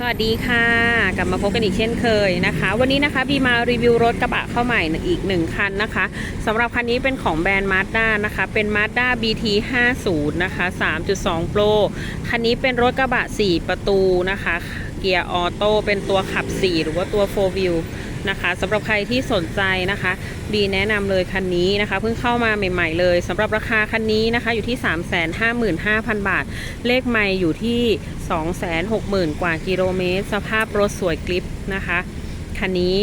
สวัสดีค่ะ กลับมาพบกันอีกเช่นเคยนะคะ วันนี้นะคะบีมารีวิวรถกระบะเข้าใหม่อีกหนึ่งคันนะคะสำหรับคันนี้เป็นของแบรนด์ Mazda นะคะ เป็น Mazda BT 50นะคะ3.2 Pro คันนี้เป็นรถกระบะ 4 ประตูนะคะ เกียร์ออโต้เป็นตัวขับ 4 หรือว่าตัว 4 wheel นะคะสำหรับใครที่สนใจนะคะ บีแนะนำเลยคันนี้นะคะ เพิ่งเข้ามาใหม่ ๆ เลยสำหรับราคาคันนี้นะคะ อยู่ที่ 355,000 บาท เลขไม่อยู่ที่ 260,000 กว่ากิโลเมตร สภาพรถสวยกลิปนะคะ คันนี้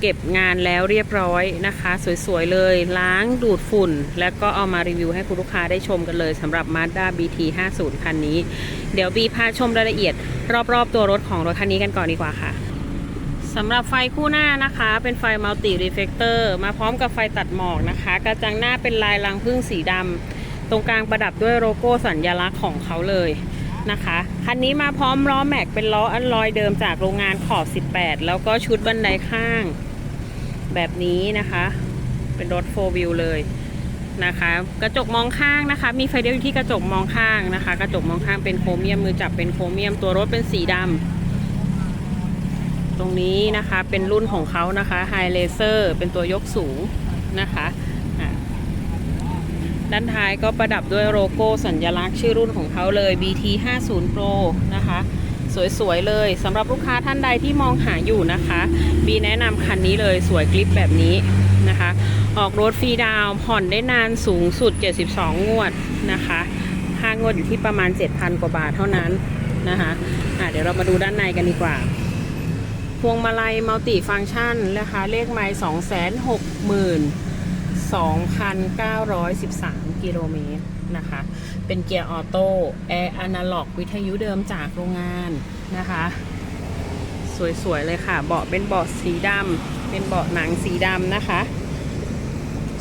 เก็บงานแล้วเรียบร้อยนะคะ สวย ๆ เลยล้างดูดฝุ่น แล้วก็เอามารีวิวให้คุณลูกค้าได้ชมกันเลยสำหรับ Mazda BT 50คันนี้ เดี๋ยวบีพาชมรายละเอียด รอบ ๆ ตัวรถของรถคันนี้กันก่อนดีกว่าค่ะ สำหรับไฟคู่หน้านะคะ เป็นไฟมัลติรีเฟกเตอร์มาพร้อมกับไฟตัดหมอกนะคะ กระจังหน้าเป็นลายรังผึ้งสีดำตรงกลางประดับด้วยโลโก้สัญลักษณ์ของเขาเลยนะคะคันนี้มาพร้อมล้อแม็กเป็นล้ออันลอยเดิมจากโรงงานขอบ 18 แล้วก็ชุดบันไดข้าง แบบนี้นะคะ เป็นรถโฟวิลเลยนะคะ กระจกมองข้างนะคะ มีไฟเดียวอยู่ที่กระจกมองข้างนะคะ กระจกมองข้างเป็นโครเมียมมือจับเป็นโครเมียมตัวรถเป็นสีดำ รงนี้นะคะเป็นรุ่นของเขานะคะไฮเลเซอร์เป็นตัวยกสูงนะคะด้านท้ายก็ประดับด้วยโลโก้สัญลักษณ์ชื่อรุ่นของเขาเลย BT 50 Pro นะคะ สวยๆ เลยสำหรับลูกค้าท่านใดที่มองหาอยู่นะคะ บีแนะนำคันนี้เลยสวยกลิปแบบนี้นะคะ ออกรถฟรีดาวผ่อนได้นานสูงสุด 72 งวดนะคะค่างวดอยู่ที่ประมาณ 7,000 กว่าบาทเท่านั้นนะคะะเดี๋ยวเรามาดูด้านในกันดีกว่า พวงมาลัยมัลติฟังชันนะคะ เลขไมล์2 6 2 2,913 กิโลเมตรนะคะ เป็นเกียร์ออโต้ แอร์อนาล็อก วิทยุเดิมจากโรงงานนะคะ สวย ๆ เลยค่ะ เบาะเป็นเบาะสีดำ เป็นเบาะหนังสีดำนะคะ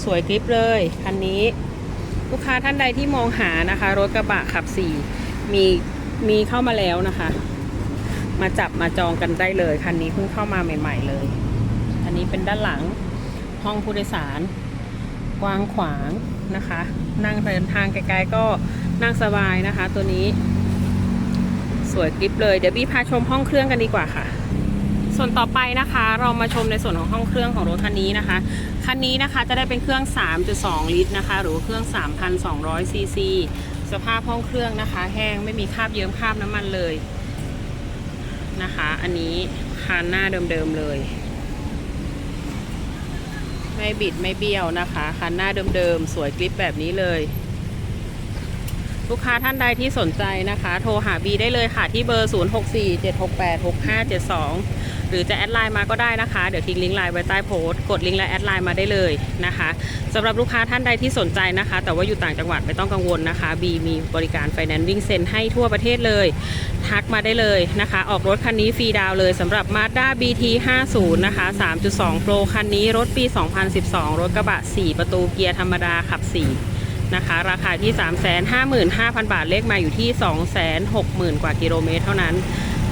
สวยกริปเลย คันนี้ ลูกค้าท่านใดที่มองหานะคะ รถกระบะขับสี่มีมีเข้ามาแล้วนะคะ มาจับมาจองกันได้เลยคันนี้เพิ่งเข้ามาใหม่ ๆ เลย อันนี้เป็นด้านหลังห้องผู้โดยสารกว้างขวางนะคะ นั่งเดินทางไกลๆก็นั่งสบายนะคะ ตัวนี้ สวยกริบเลยเดี๋ยวบี้พาชมห้องเครื่องกันดีกว่าค่ะ ส่วนต่อไปนะคะ เรามาชมในส่วนของห้องเครื่องของรถคันนี้นะคะคันนี้นะคะจะได้เป็นเครื่อง 3.2 ลิตรนะคะ หรือเครื่อง 3,200ซีซีสภาพห้องเครื่องนะคะ แห้งไม่มีคราบเยิ้มคราบน้ำมันเลย นะคะ อันนี้คานหน้าเดิมๆเลย ไม่บิดไม่เบี้ยวนะคะคันหน้าเดิมๆสวยกริปแบบนี้เลยลูกค้าท่านใดที่สนใจนะคะ โทรหาบีได้เลยค่ะ ที่เบอร์ 0647686572 หรือจะแอดไลน์มาก็ได้นะคะ เดี๋ยวทิ้งลิงก์ไลน์ไว้ใต้โพสต์กดลิงก์และแอดไลน์มาได้เลยนะคะสำหรับลูกค้าท่านใดที่สนใจนะคะ แต่ว่าอยู่ต่างจังหวัดไม่ต้องกังวลนะคะบีมีบริการไฟแนนซ์วิ่งเซ็นให้ทั่วประเทศเลย ทักมาได้เลยนะคะ ออกรถคันนี้ฟรีดาวเลยสำหรับ Mazda BT 50 นะคะ 3.2 Pro คันนี้รถปี 2012 รถกระบะ 4 ประตูเกียร์ธรรมดาขับ 4นะคะราคาที่ 355,000 บาทเลขมาอยู่ที่ 260,000 กว่ากิโลเมตรเท่านั้น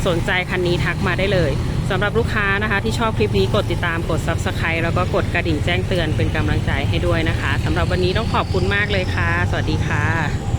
สนใจคันนี้ทักมาได้เลย สำหรับลูกค้านะคะที่ชอบคลิปนี้กดติดตามกด Subscribe แล้วก็กดกระดิ่งแจ้งเตือนเป็นกำลังใจให้ด้วยนะคะสำหรับวันนี้ต้องขอบคุณมากเลยค่ะ สวัสดีค่ะ